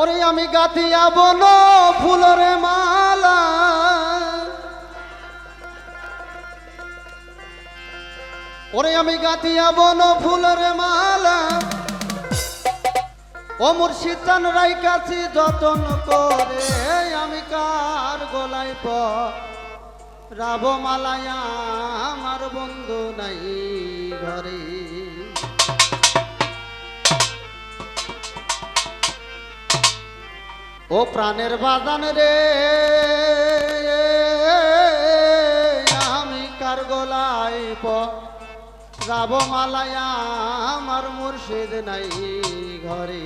ওরে আমি গাতিয়া বল ফুলরে মালা। ওরে আমি গাতিয়া বন ফুলরে মালা। ও মুর্শিদান রাই কাছি যতন করে, আমি কার গোলাই প রাবমালায়া আমার বন্ধু নাই ঘরে। ও প্রাণের বাদান রে, আমি কার গোলাই পাবো মালায়া, আমার মুর্শিদ নাই ঘরে।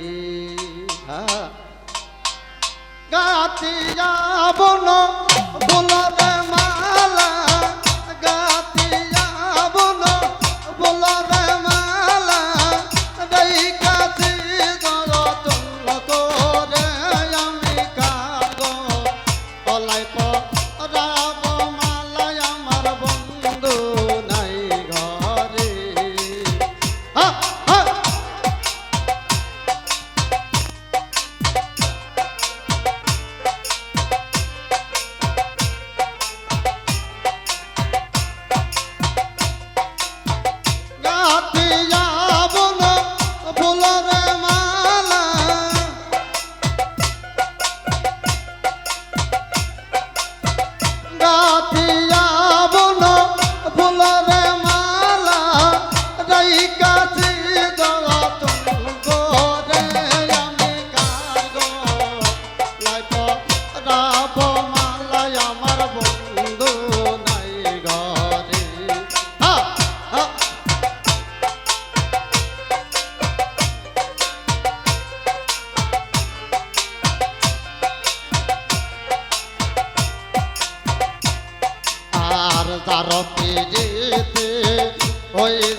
হ্যাঁ, গাতি যাব না রাতে yeah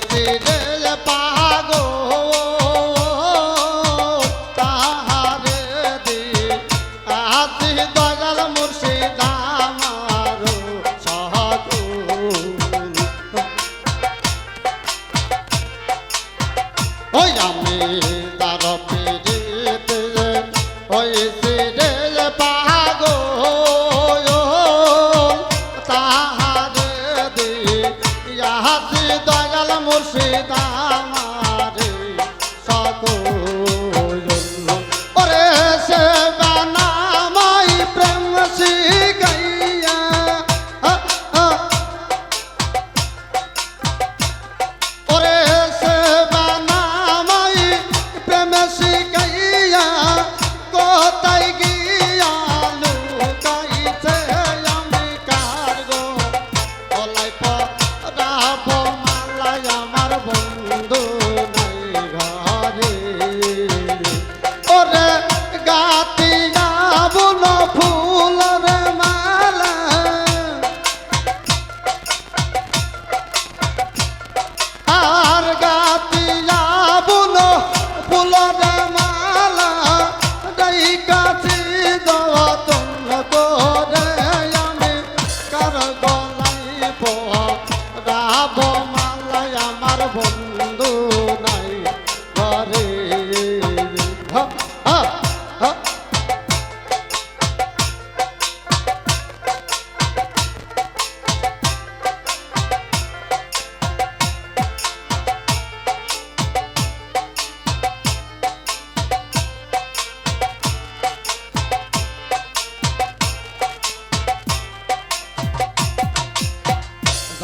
রাবো মালায় আমার বন্ধু।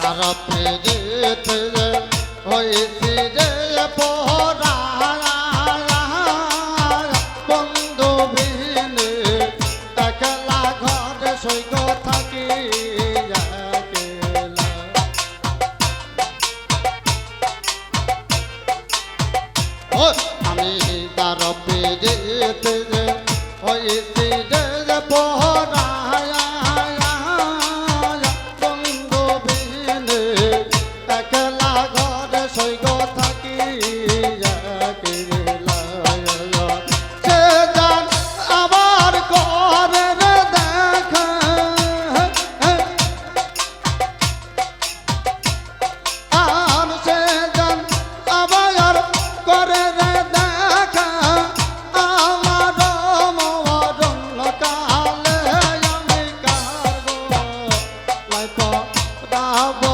তারা পেরেতে হয়েছে রে পহরা বন্ধু ভিনে তাকলা ঘর সৈক থাকি Baba.